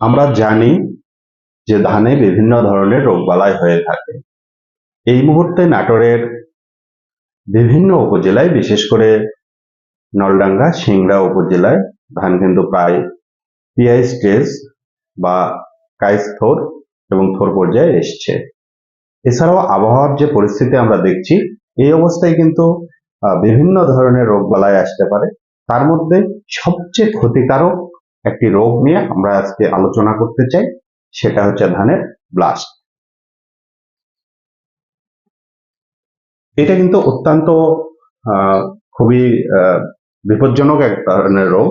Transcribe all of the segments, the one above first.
আমরা জানি যে ধানে বিভিন্ন ধরনের রোগবালাই হয়ে থাকে। এই মুহূর্তে নাটোরের বিভিন্ন উপজেলায়, বিশেষ করে নলডাঙ্গা, সিংড়া উপজেলায় ধান কিন্তু প্রায় পিআই স্টেজ বা কাইস থোর এবং থোর পর্যায়ে এসছে। এছাড়াও আবহাওয়ার যে পরিস্থিতি আমরা দেখছি, এই অবস্থায় কিন্তু বিভিন্ন ধরনের রোগবালাই আসতে পারে। তার মধ্যে সবচেয়ে ক্ষতিকারক একটি রোগ নিয়ে আমরা আজকে আলোচনা করতে চাই, সেটা হচ্ছে ধানের ব্লাস্ট এটা কিন্তু অত্যন্ত খুবই বিপজ্জনক এক ধরনের রোগ।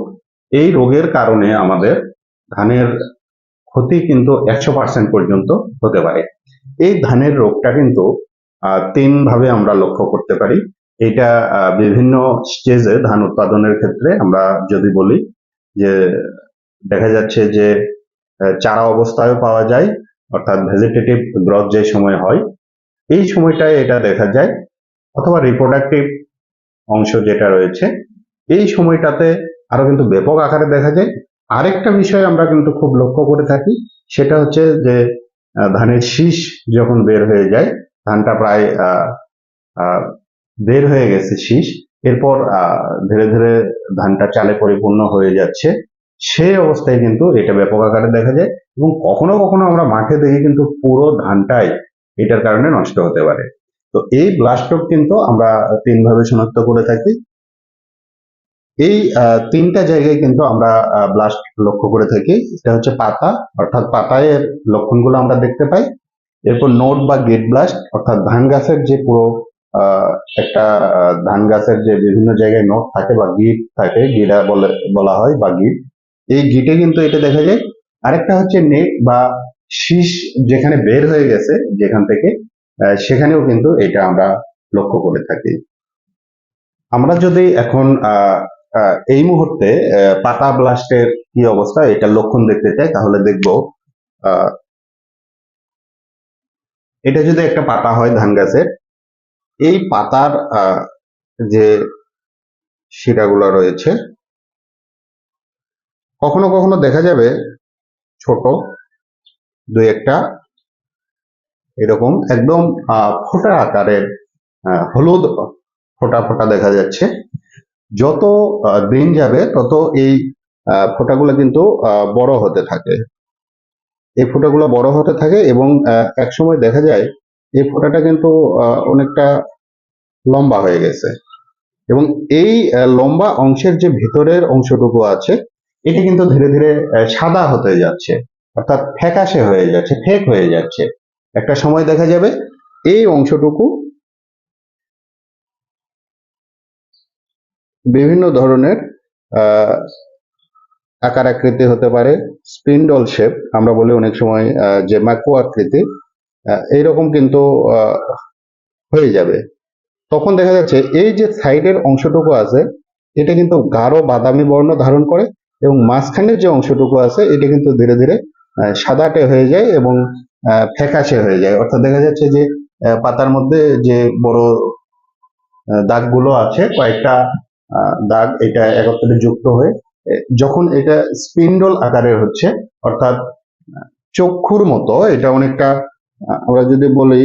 এই রোগের কারণে আমাদের ধানের ক্ষতি কিন্তু একশো পার্সেন্ট পর্যন্ত হতে পারে। এই ধানের রোগটা কিন্তু তিন ভাবে আমরা লক্ষ্য করতে পারি। এটা বিভিন্ন স্টেজে ধান উৎপাদনের ক্ষেত্রে আমরা যদি বলি যে দেখা যাচ্ছে যে চারা অবস্থায় পাওয়া যায়, অর্থাৎ ভেজিটেটিভ গ্রথ যে সময় হয়, এই সময়টায় এটা দেখা যায়, অথবা রিপ্রোডাক্টিভ অংশ যেটা রয়েছে, এই সময়টাতে আরও কিন্তু ব্যাপক আকারে দেখা যায়। আরেকটা বিষয় আমরা কিন্তু খুব লক্ষ্য করে থাকি, সেটা হচ্ছে যে ধানের শীষ যখন বের হয়ে যায়, ধানটা প্রায় বের হয়ে গেছে শীষ এরপর ধীরে ধীরে ধানটা চালে পরিপূর্ণ হয়ে যাচ্ছে। সেই অবস্থায় কিন্তু এটা ব্যাপক আকারে দেখা যায় এবং কখনো কখনো আমরা মাঠে দেখি কিন্তু পুরো ধানটাই এটার কারণে নষ্ট হতে পারে। তো এই ব্লাস্ট কিন্তু আমরা তিন ভাবে শনাক্ত করে থাকি। এই তিনটা জায়গায় কিন্তু আমরা ব্লাস্ট লক্ষ্য করে থাকি। এটা হচ্ছে পাতা, অর্থাৎ পাতায় এর লক্ষণগুলো আমরা দেখতে পাই। এরপর নোট বা গেট ব্লাস্ট অর্থাৎ ধান গাছের যে পুরো একটা ধান গাছের যে বিভিন্ন জায়গায় নোট থাকে বা গিট থাকে গিরা বলে, বলা হয় বা গিট, এই গিটে কিন্তু এটা দেখা যায়। আরেকটা হচ্ছে নেট বা শীষ যেখানে বের হয়ে গেছে যেখান থেকে সেখানেও কিন্তু এটা আমরা লক্ষ্য করে থাকি। আমরা যদি এখন এই মুহূর্তে পাতা ব্লাস্টের কি অবস্থা, এটা লক্ষণ দেখতে চাই, তাহলে দেখব এটা যদি একটা পাতা হয় ধান গাছের এই পাতার যে শিরাগুলো রয়েছে, কখনো কখনো দেখা যাবে ছোট, দুই একটা, এরকম একদম ফোঁটা আকারের হলুদ ফোঁটা ফোঁটা দেখা যাচ্ছে। যত দিন যাবে, তত এই ফোঁটাগুলো কিন্তু বড় হতে থাকে। এই ফোঁটাগুলো বড় হতে থাকে এবং একসময় দেখা যায় এই ফোঁটাটা কিন্তু অনেকটা লম্বা হয়ে গেছে। এবং এই লম্বা অংশের যে ভিতরের অংশটুকু আছে, এটি কিন্তু ধীরে ধীরে সাদা হতে যাচ্ছে, অর্থাৎ ফ্যাকাশে হয়ে যাচ্ছে, ফেক হয়ে যাচ্ছে। একটা সময় দেখা যাবে, এই অংশটুকু বিভিন্ন ধরনের আকার আকৃতি হতে পারে, স্পিন্ডল শেপ, আমরা বলি অনেক সময় যে ম্যাকো আকৃতি এইরকম কিন্তু হয়ে যাবে। তখন দেখা যাচ্ছে এই যে সাইডের অংশটুকু আছে, এটা কিন্তু গাঢ় বাদামি বর্ণ ধারণ করে এবং মাঝখানের যে অংশটুকু আছে, এটা কিন্তু ধীরে ধীরে সাদাটে হয়ে যায় এবং ফ্যাকাশে হয়ে যায়। অর্থাৎ দেখা যাচ্ছে যে পাতার মধ্যে যে বড় দাগগুলো আছে, কয়েকটা দাগ এটা একত্রে যুক্ত হয়ে যখন এটা স্পিন্ডল আকারের হচ্ছে, অর্থাৎ চক্ষুর মতো, এটা অনেকটা আমরা যদি বলি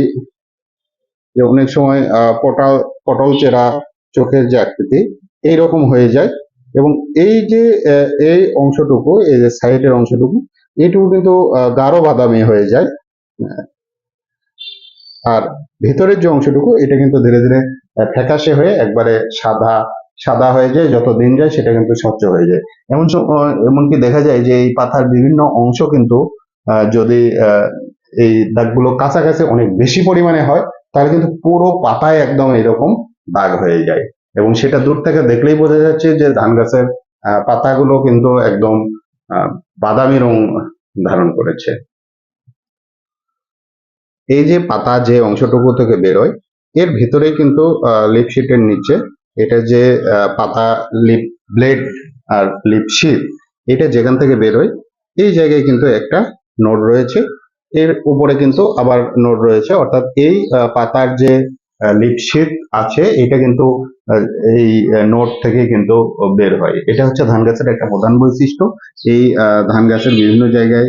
যে অনেক সময় পটাল, পটল চেরা চোখের যে আকৃতি, এইরকম হয়ে যায়। এবং এই যে এই অংশটুকু, এই যে সাইডের অংশটুকু এটুকু কিন্তু গাঢ় বাদামি হয়ে যায়। আর ভেতরের যে অংশটুকু, এটা কিন্তু ধীরে ধীরে ফ্যাকাশে হয়ে একবারে সাদা সাদা হয়ে যায়। যত দিন যায়, সেটা কিন্তু স্বচ্ছ হয়ে যায়। এমন এমনকি দেখা যায় যে এই পাতার বিভিন্ন অংশ কিন্তু যদি এই দাগগুলো কাছাকাছি অনেক বেশি পরিমাণে হয়, তাহলে কিন্তু পুরো পাতায় একদম এরকম দাগ হয়ে যায়। এবং সেটা দূর থেকে দেখলেই বোঝা যাচ্ছে যে ধান গাছের পাতাগুলো কিন্তু একদম বাদামি রং ধারণ করেছে। এই যে পাতা যে অংশটুকু থেকে বেরোয়, এর ভিতরে কিন্তু লিপ শিটের নিচে, এটা যে পাতা লিপ ব্লেড আর লিপশিট এটা যেখান থেকে বেরোয়, এই জায়গায় কিন্তু একটা নোড রয়েছে। এর উপরে কিন্তু আবার নোড রয়েছে, অর্থাৎ এই পাতার যে লিপ শিট আছে এটা কিন্তু এই নোট থেকে কিন্তু বের হয়। এটা হচ্ছে ধান গাছের একটা প্রধান বৈশিষ্ট্য। এই ধান গাছের বিভিন্ন জায়গায়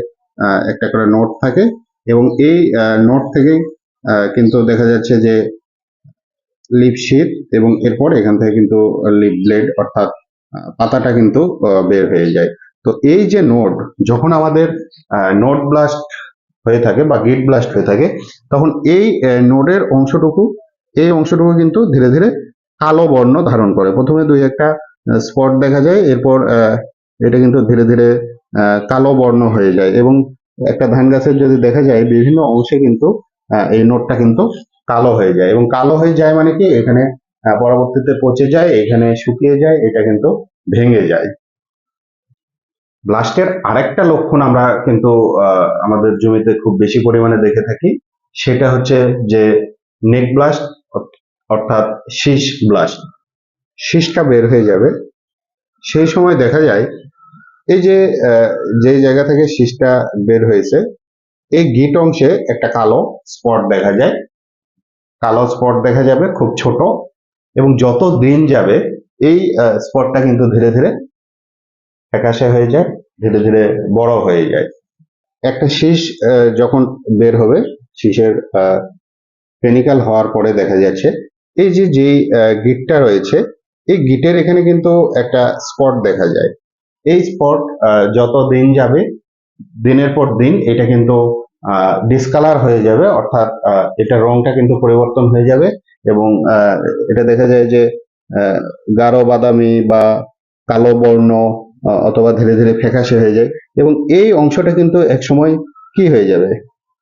একটা করে নোট থাকে এবং এই নোট থেকে কিন্তু দেখা যাচ্ছে যে লিপ এবং এরপর এখান থেকে কিন্তু লিপ ব্লেড অর্থাৎ পাতাটা কিন্তু বের হয়ে যায়। তো এই যে নোট যখন আমাদের নোট ব্লাস্ট হয়ে থাকে বা গিট ব্লাস্ট হয়ে থাকে, তখন এই নোডের অংশটুকু, এই অংশটুকু কিন্তু ধীরে ধীরে কালো বর্ণ ধারণ করে। প্রথমে দুই একটা স্পট দেখা যায়, এরপর এটা কিন্তু ধীরে ধীরে কালো বর্ণ হয়ে যায় এবং একটা ধান গাছের যদি দেখা যায়, বিভিন্ন অংশে কিন্তু এই নোটটা কিন্তু কালো হয়ে যায় এবং কালো হয়ে যায় মানে কি? এখানে পরবর্তীতে পচে যায়, এখানে শুকিয়ে যায়, এটা কিন্তু ভেঙে যায়। ব্লাস্টের আরেকটা লক্ষণ আমরা কিন্তু আমাদের জমিতে খুব বেশি পরিমাণে দেখে থাকি, সেটা হচ্ছে যে নেক ব্লাস্ট অর্থাৎ শীষ ব্লাস্ট শীষটা বের হয়ে যাবে। সেই সময় দেখা যায়, এই যে যে জায়গা থেকে শীষটা বের হয়েছে, এই গিট অংশে একটা কালো স্পট দেখা যায়। কালো স্পট দেখা যাবে, খুব ছোট, এবং যত দিন যাবে, এই স্পটটা কিন্তু ধীরে ধীরে ফ্যাকাশে হয়ে যায়, ধীরে ধীরে বড় হয়ে যায়। একটা শীষ যখন বের হবে, শীষের পেনিক্যাল হওয়ার পরে দেখা যাচ্ছে, এই যে যে গিটটা রয়েছে, এই গিটের এখানে কিন্তু একটা স্পট দেখা যায়। এই স্পট যত দিন যাবে, দিনের পর দিন এটা কিন্তু ডিসকালার হয়ে যাবে, অর্থাৎ এটার রংটা কিন্তু পরিবর্তন হয়ে যাবে এবং এটা দেখা যায় যে গাঢ় বাদামি বা কালো বর্ণ অথবা ধীরে ধীরে ফ্যাকাশে হয়ে যায়। এবং এই অংশটা কিন্তু এক সময় কি হয়ে যাবে?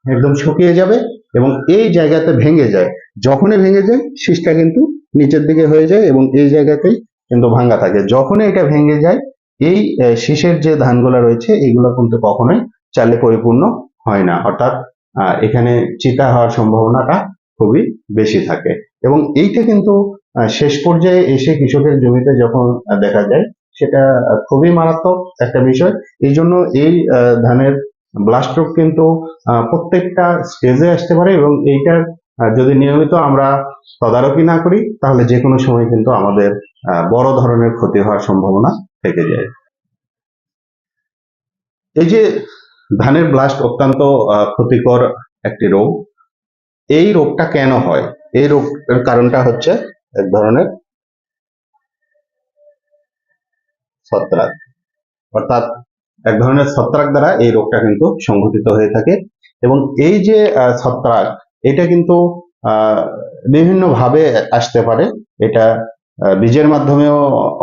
একদম শুকিয়ে যাবে এবং এই জায়গাতে ভেঙে যায়। যখনই ভেঙে যায়, শীষটা কিন্তু নিচের দিকে হয়ে যায় এবং এই জায়গাতেই কিন্তু ভাঙা থাকে। যখনই এটা ভেঙে যায়, এই শীষের যে ধানগুলো রয়েছে এগুলো কিন্তু কখনোই চালে পরিপূর্ণ হয় না। অর্থাৎ এখানে চিতা হওয়ার সম্ভাবনাটা খুবই বেশি থাকে। এবং এইটা কিন্তু শেষ পর্যায়ে এসে কৃষকের জমিতে যখন দেখা যায় সেটা খুবই মারাত্মক একটা বিষয়। এই জন্য এই ধানের ব্লাস্ট রোগ কিন্তু প্রত্যেকটা স্টেজে আসতে পারে এবং এইটার যদি নিয়মিত আমরা তদারকি না করি, তাহলে যে কোনো সময় কিন্তু আমাদের বড় ধরনের ক্ষতি হওয়ার সম্ভাবনা থেকে যায়। এই যে ধানের ব্লাস্ট অত্যন্ত ক্ষতিকর একটি রোগ, এই রোগটা কেন হয়? এই রোগের কারণটা হচ্ছে এক ধরনের ছত্রাক। অর্থাৎ এক ধরনের ছত্রাক দ্বারা এই রোগটা কিন্তু সংঘটিত হয়ে থাকে। এবং এই যে ছত্রাক, এটা কিন্তু বিভিন্নভাবে আসতে পারে। এটা বীজের মাধ্যমেও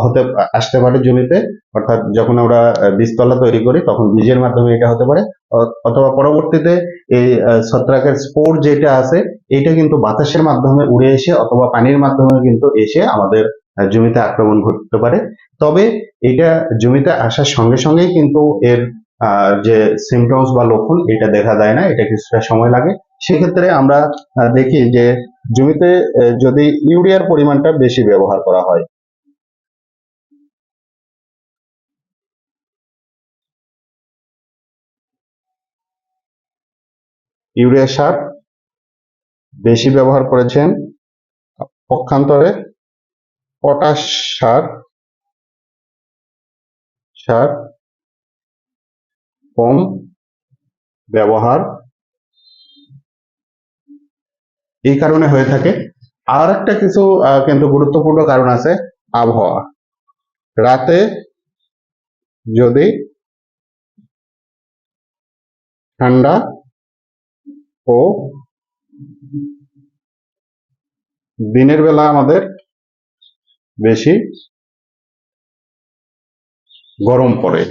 হতে আসতে পারে জমিতে। অর্থাৎ যখন আমরা বীজতলা তৈরি করি, তখন বীজের মাধ্যমে এটা হতে পারে। অথবা পরবর্তীতে এই ছত্রাকের স্পোর যেটা আছে এটা কিন্তু বাতাসের মাধ্যমে উড়ে এসে অথবা পানির মাধ্যমে কিন্তু এসে আমাদের জমিতে আক্রমণ ঘটতে পারে। তবে এটা জমিতে আসার সঙ্গে সঙ্গেই কিন্তু এর যে সিমটমস বা লক্ষণ, এটা দেখা দেয় না। এটা কিছুটা সময় লাগে। সেক্ষেত্রে আমরা দেখি যে জমিতে যদি ইউরিয়ার পরিমাণটা বেশি ব্যবহার করা হয়। ইউরিয়া সার বেশি ব্যবহার করেছেন। পক্ষান্তরে পটাশ সার সার কম ব্যবহার এই কারণে হয়ে থাকে। আর একটা কিছু কিন্তু গুরুত্বপূর্ণ কারণ আছে, আবহাওয়া। রাতে যদি ঠান্ডা ও দিনের বেলা আমাদের বেশি গরম পড়ে।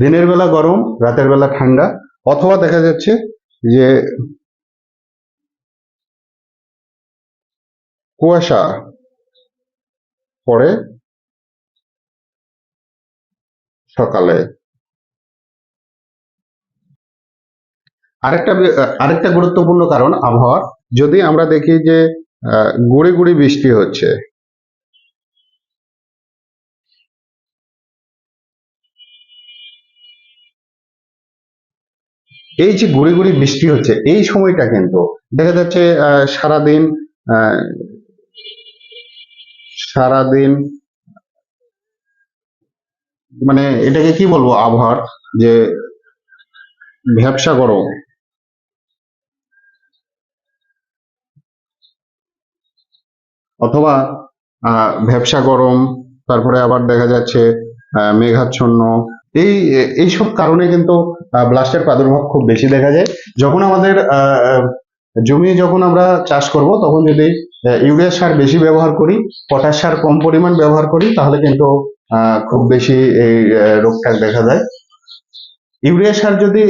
দিনের বেলা গরম, রাতের বেলা ঠান্ডা। অথবা দেখা যাচ্ছে যে কুয়াশা পড়ে সকালে। আরেকটা আরেকটা গুরুত্বপূর্ণ কারণ আবহাওয়ার। যদি আমরা দেখি যে গুড়ি গুড়ি বৃষ্টি হচ্ছে এই যে গুড়ি গুড়ি বৃষ্টি হচ্ছে এই সময়টা কিন্তু দেখা যাচ্ছে সারাদিন সারাদিন মানে এটাকে কি বলব আবহাওয়ার? যে ভ্যাবসা গরম। অথবা আহ, ভ্যাবসা গরম তারপরে আবার দেখা যাচ্ছে মেঘাচ্ছন্ন এই, এইসব কারণে কিন্তু ব্লাস্টের প্রাদুর্ভাব খুব বেশি দেখা যায়। যখন আমাদের জমি যখন আমরা চাষ করব, তখন যদি ইউরিয়া সার বেশি ব্যবহার করি, পটাশ সার কম পরিমাণ ব্যবহার করি, তাহলে কিন্তু খুব বেশি এই রোগটা দেখা যায়। ইউরিয়া সার যদি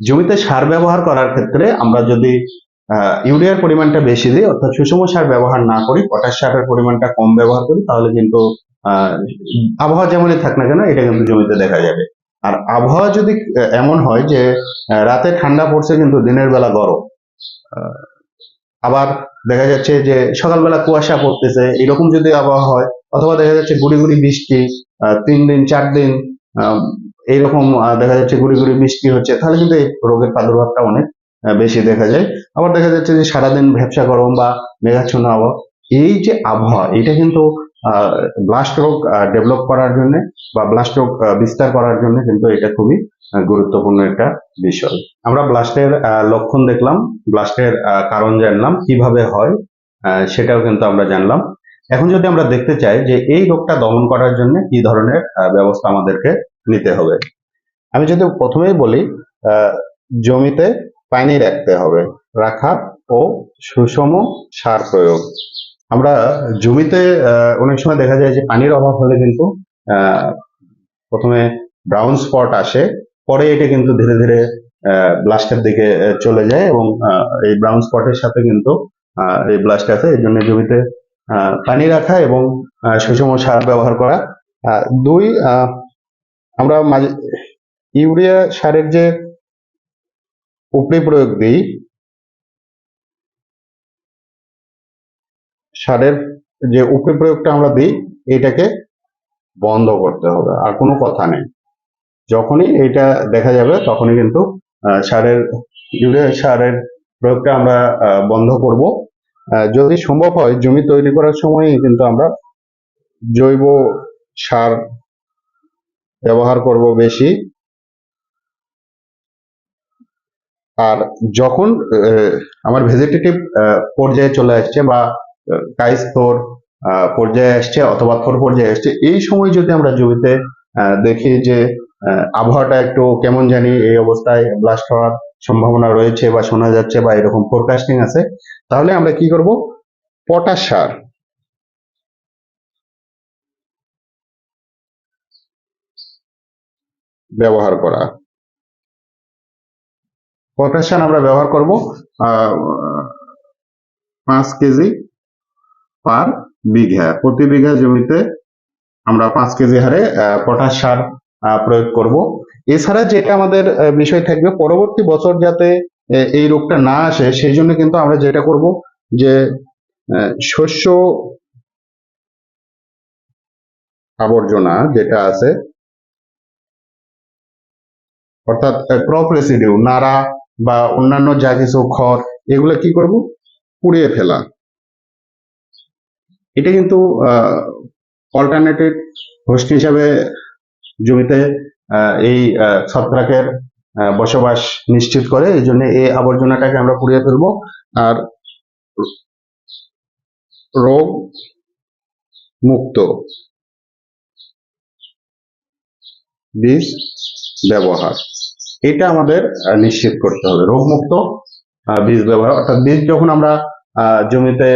জমিতে সার ব্যবহার করার ক্ষেত্রে আমরা যদি ইউরিয়ার পরিমাণটা বেশি দিই, অর্থাৎ সুষম সার ব্যবহার না করি, পটাশ সারের পরিমাণটা কম ব্যবহার করি, তাহলে কিন্তু আবহাওয়া যেমনই থাক না কেন, এটা কিন্তু জমিতে দেখা যাবে। আর আবহাওয়া যদি এমন হয় যে রাতে ঠান্ডা পড়ছে কিন্তু দিনের বেলা গরম আবার দেখা যাচ্ছে যে সকালবেলা কুয়াশা পড়তেছে, এরকম যদি আবহাওয়া হয়, অথবা দেখা যাচ্ছে গুড়ি গুড়ি বৃষ্টি তিন দিন, চার দিন এইরকম দেখা যাচ্ছে গুড়ি গুড়ি বৃষ্টি হচ্ছে, তাহলে কিন্তু এই রোগের প্রাদুর্ভাবটা অনেক বেশি দেখা যায়। আবার দেখা যাচ্ছে যে সারাদিন ভ্যাবসা গরম বা মেঘাচ্ছন্ন আবহাওয়া। এই যে আবহাওয়া, এটা কিন্তু ব্লাস্ট রোগ ডেভেলপ করার জন্য বা ব্লাস্ট রোগ বিস্তার করার জন্য কিন্তু এটা খুবই গুরুত্বপূর্ণ একটা বিষয়। আমরা ব্লাস্টের লক্ষণ দেখলাম ব্লাস্টের কারণ জানলাম, কীভাবে হয় সেটাও কিন্তু আমরা জানলাম। এখন যদি আমরা দেখতে চাই যে এই রোগটা দমন করার জন্য কি ধরনের ব্যবস্থা আমাদেরকে নিতে হবে। আমি যদি প্রথমেই বলি জমিতে পানি রাখতে হবে। রাখা ও সুষম সার প্রয়োগ। আমরা জমিতে অনেক সময় দেখা যায় যে পানির অভাব হলে কিন্তু প্রথমে ব্রাউন স্পট আসে, পরে এটা কিন্তু ধীরে ধীরে ব্লাস্টের দিকে চলে যায় এবং এই ব্রাউন স্পটের সাথে কিন্তু এই ব্লাস্ট আছে। এই জন্য জমিতে পানি রাখা এবং সুষম সার ব্যবহার করা। দুই আমরা মাঝে, ইউরিয়া সারের যে উপরি প্রয়োগ দিই। সারের যে উপরি প্রয়োগটা আমরা দিই এটাকে বন্ধ করতে হবে, আর কোনো কথা নেই। যখনই এটা দেখা যাবে, তখনই কিন্তু সারের ইউরিয়া সারের প্রয়োগটা আমরা বন্ধ করব। যদি সম্ভব হয়, জমি তৈরি করার সময়ই কিন্তু আমরা জৈব সার ব্যবহার করব বেশি। আর যখন আমার ভেজিটেটিভ পর্যায়ে চলে আসছে বা কাইস্তর পর্যায়ে আসছে অথবা থর পর্যায়ে আসছে, এই সময় যদি আমরা জমিতে দেখি যে আবহাওয়াটা একটু কেমন জানি এই অবস্থায় ব্লাস্ট হওয়ার সম্ভাবনা রয়েছে বা শোনা যাচ্ছে বা এরকম ফোরকাস্টিং আছে, তাহলে আমরা কি করব? পটাশ সার। ব্যবহার করা। পটাশ সার আমরা ব্যবহার করব পাঁচ কেজি পার বিঘা। প্রতি বিঘা জমিতে আমরা পাঁচ কেজি হারে পটাশ সার প্রয়োগ করব। এছাড়া যেটা আমাদের বিষয় থাকবে, পরবর্তী বছর যাতে এই রোগটা না আসে, সেই জন্য কিন্তু আমরা যেটা করব যে শস্য আবর্জনা যেটা আছে, অর্থাৎ ক্রপ রেসিডিউ নাড়া বা অন্যান্য যা কিছু খড়, এগুলো কি করব? পুড়িয়ে ফেলা। এটা কিন্তু অল্টারনেটিভ হোস্ট হিসাবে জমিতে এই ছত্রাকের বসবাস নিশ্চিত করে। এই জন্য এই আবর্জনাটাকে আমরা পুড়িয়ে ফেলব। আর রোগ মুক্ত বীজ ব্যবহার। এটা আমাদের নিশ্চিত করতে হবে। রোগমুক্ত বীজ ব্যবহার, অর্থাৎ বীজ যখন আমরা জমিতে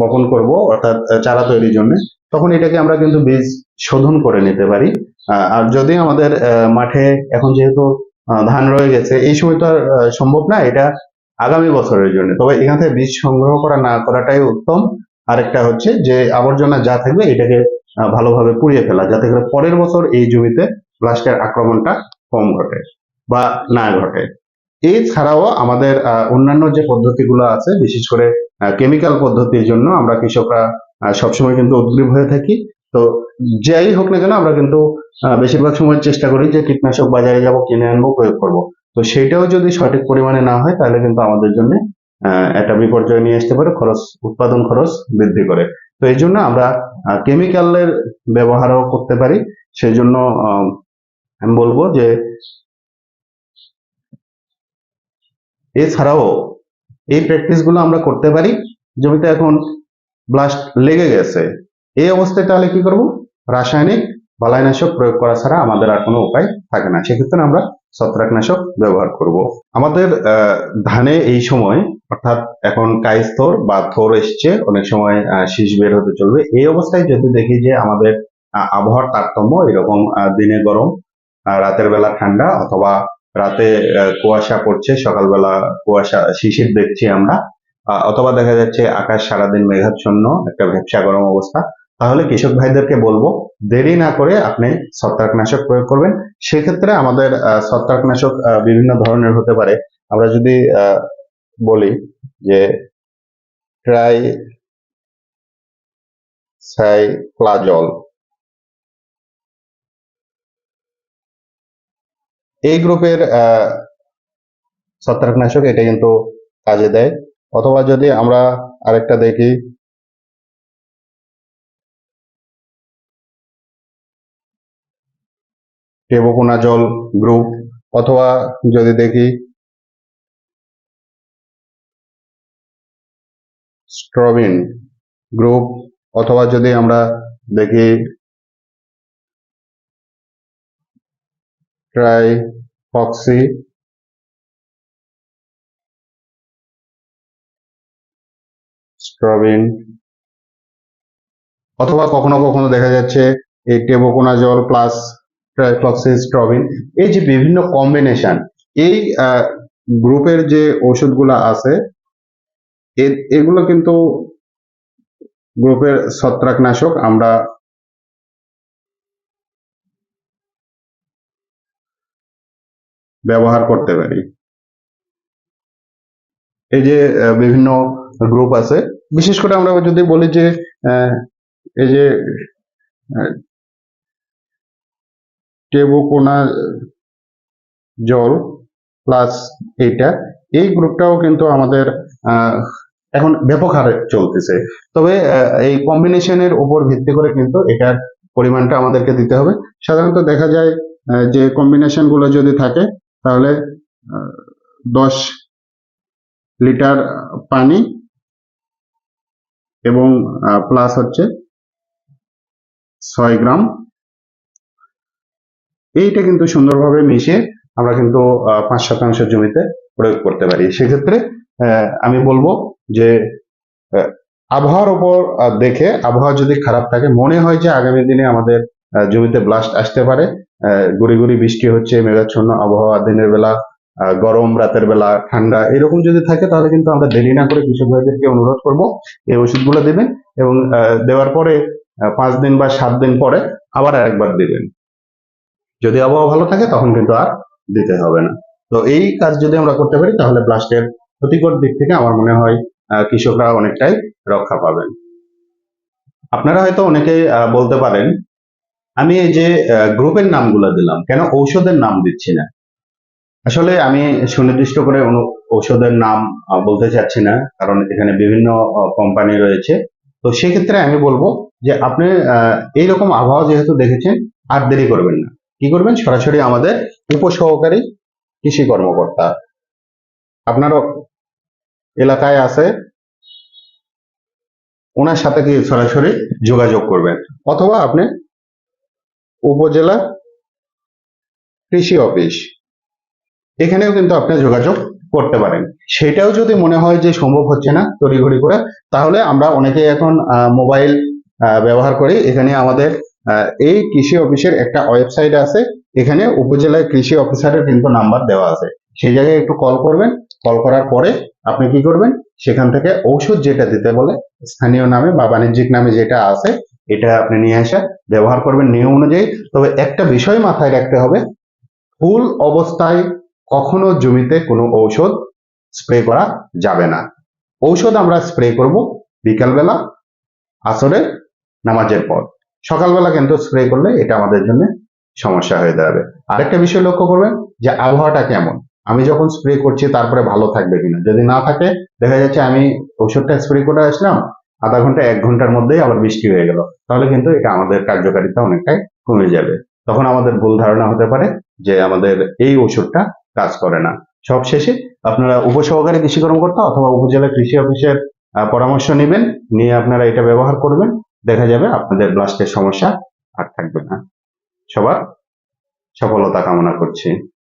বপন করব, অর্থাৎ চারা তৈরির জন্য, তখন এটাকে আমরা কিন্তু বীজ শোধন করে নিতে পারি। আর যদি আমাদের মাঠে এখন যেহেতু ধান রয়ে গেছে, এই সময় তো আর সম্ভব না, এটা আগামী বছরের জন্য। তবে এখান থেকে বীজ সংগ্রহ করা না করাটাই উত্তম। আরেকটা হচ্ছে যে, আবর্জনা যা থাকবে, এটাকে ভালোভাবে পুড়িয়ে ফেলা, যাতে করে পরের বছর এই জমিতে ব্লাস্টের আক্রমণটা কম ঘটে। বা না ঘটে। এছাড়াও আমাদের অন্যান্য যে পদ্ধতিগুলো আছে, বিশেষ করে কেমিক্যাল পদ্ধতির জন্য আমরা কৃষকরা সবসময় কিন্তু উদ্গ্রীব হয়ে থাকি। তো যাই হোক না কেন, আমরা কিন্তু বেশিরভাগ সময় চেষ্টা করি যে কীটনাশক বাজারে যাব, কিনে আনব, প্রয়োগ করব। তো সেটাও যদি সঠিক পরিমাণে না হয়, তাহলে কিন্তু আমাদের জন্য একটা বিপর্যয় নিয়ে আসতে পারে, খরচ, উৎপাদন খরচ বৃদ্ধি করে। তো এই জন্য আমরা কেমিক্যালের ব্যবহারও করতে পারি। সেই জন্য আমি বলব যে এছাড়াও এই প্র্যাকটিসগুলো আমরা করতে পারি। জমিতে এখন ব্লাস্ট লেগে গেছে। এই অবস্থায় তাহলে কি করব? রাসায়নিক বালাইনাশক প্রয়োগ করা ছাড়া আমাদের আর কোনো উপায় থাকে না। সেক্ষেত্রে আমরা ছত্রাকনাশক ব্যবহার করব। আমাদের ধানে এই সময়, অর্থাৎ এখন কাইস্তর বা থোর এসছে, অনেক সময় শীষ বের হতে চলবে। এই অবস্থায় যদি দেখি যে আমাদের আবহাওয়ার তারতম্য এরকম দিনে গরম রাতের বেলা ঠান্ডা অথবা রাতে কুয়াশা পড়ছে, সকালবেলা কুয়াশা, শিশির দেখছি আমরা। অথবা দেখা যাচ্ছে আকাশ সারাদিন মেঘাচ্ছন্ন, একটা ভেপসা গরম অবস্থা। তাহলে কৃষক ভাইদেরকে বলব, দেরি না করে আপনি ছত্রাকনাশক প্রয়োগ করবেন। সেক্ষেত্রে আমাদের ছত্রাকনাশক বিভিন্ন ধরনের হতে পারে। আমরা যদি বলি যে ট্রাই সাইক্লাজল এই গ্রুপের ছত্রাকনাশক এটা কিন্তু কাজে দেয়। অথবা যদি আমরা আরেকটা দেখি টেবোকোনাজল গ্রুপ, অথবা যদি দেখি, স্ট্রবিন গ্রুপ, অথবা যদি আমরা দেখি ট্রাই ফক্সি স্ট্রবিন অথবা কখনো কখনো দেখা যাচ্ছে এই টেবোকোনাজল প্লাস ট্রাইফ্লক্সিস্ট্রবিন এই যে বিভিন্ন কম্বিনেশন এই গ্রুপের যে ওষুধগুলো আছে এগুলো কিন্তু গ্রুপের ছত্রাকনাশক আমরা ব্যবহার করতে পারি। এই যে বিভিন্ন গ্রুপ আছে, বিশেষ করে আমরা যদি বলি যে এই যে টেবোকোনা জল প্লাস এইটা, এই গ্রুপটাও কিন্তু আমাদের এখন ব্যাপক হারে চলতেছে। তবে এই কম্বিনেশনের উপর ভিত্তি করে কিন্তু এটার পরিমাণটা আমাদেরকে দিতে হবে। সাধারণত দেখা যায় যে কম্বিনেশনগুলো যদি থাকে তাহলে দশ লিটার পানি এবং প্লাস হচ্ছে ছয় গ্রাম। এইটা কিন্তু সুন্দরভাবে মিশিয়ে আমরা কিন্তু পাঁচ শতাংশ জমিতে প্রয়োগ করতে পারি। সেক্ষেত্রে আমি বলব যে আবহাওয়ার উপর আহ, দেখে আবহাওয়া যদি খারাপ থাকে মনে হয় যে আগামী দিনে আমাদের জমিতে ব্লাস্ট আসতে পারে। গুড়ি গুড়ি বৃষ্টি হচ্ছে, মেঘাচ্ছন্ন আবহাওয়া, দিনের বেলা গরম, রাতের বেলা, ঠান্ডা, এরকম যদি থাকে তাহলে কিন্তু আমরা দেরি না করে কৃষক ভাইদেরকে অনুরোধ করব এই ওষুধগুলো দেবেন এবং দেওয়ার পরে পাঁচ দিন বা সাত দিন পরে আবার আরেকবার দিবেন। যদি আবহাওয়া ভালো থাকে তখন কিন্তু আর দিতে হবে না। তো এই কাজ যদি আমরা করতে পারি তাহলে ব্লাস্টের ক্ষতিকর দিক থেকে আমার মনে হয় কৃষকরা অনেকটাই রক্ষা পাবেন। আপনারা হয়তো অনেকেই বলতে পারেন আমি এই যে গ্রুপের নামগুলো দিলাম, কেন ঔষধের নাম দিচ্ছি না? আসলে আমি সুনির্দিষ্ট করে ঔষধের নাম বলতে চাচ্ছি না, কারণ এখানে বিভিন্ন কোম্পানি রয়েছে। তো সেক্ষেত্রে আমি বলব যে, আপনি এইরকম আবহাওয়া যেহেতু দেখেছেন, আর দেরি করবেন না। কি করবেন? সরাসরি আমাদের উপসহকারী কৃষি কর্মকর্তা। আপনার এলাকায় আছে, ওনার সাথে কি সরাসরি যোগাযোগ করবেন? অথবা আপনি উপজেলা কৃষি অফিস। এখানেও কিন্তু আপনি যোগাযোগ করতে পারেন। সেটাও যদি মনে হয় যে সম্ভব হচ্ছে না তড়িঘড়ি করে, তাহলে আমরা অনেকেই এখন মোবাইল ব্যবহার করি। এখানে আমাদের এই কৃষি অফিসের একটা ওয়েবসাইট আছে। এখানে উপজেলায় কৃষি অফিসারের কিন্তু নাম্বার দেওয়া আছে। সেই জায়গায় একটু কল করবেন। কল করার পরে আপনি কি করবেন? সেখান থেকে ঔষধ যেটা দিতে বলে, স্থানীয় নামে বা বাণিজ্যিক নামে যেটা আছে এটা আপনি নিয়ে এসে ব্যবহার করবেন নিয়ম অনুযায়ী। তবে একটা বিষয় মাথায় রাখতে হবে, ফুল অবস্থায় কখনো জমিতে কোনো ঔষধ স্প্রে করা যাবে না। ঔষধ আমরা স্প্রে করব বিকালবেলা, আসরে, নামাজের পর। সকালবেলা কিন্তু স্প্রে করলে এটা আমাদের জন্য সমস্যা হয়ে দাঁড়াবে। আরেকটা বিষয় লক্ষ্য করবেন যে আবহাওয়াটা কেমন। আমি যখন স্প্রে করছি তারপরে ভালো থাকবে কিনা। যদি না থাকে, দেখা যাচ্ছে আমি ঔষধটা স্প্রে করে আসলাম আধা ঘণ্টা, এক ঘণ্টার মধ্যেই আবার বৃষ্টি হয়ে গেল। তাহলে কিন্তু এটা আমাদের কার্যকারিতা অনেকটাই কমে যাবে। তখন আমাদের ভুল ধারণা হতে পারে যে আমাদের এই ওষুধটা কাজ করে না। সবশেষে আপনারা উপসহকারী কর্মকর্তা অথবা উপজেলা কৃষি অফিসের পরামর্শ নেবেন, নিয়ে আপনারা এটা ব্যবহার করবেন। দেখা যাবে আপনাদের ব্লাস্টের সমস্যা আর থাকবে না। সবার সফলতা কামনা করছি।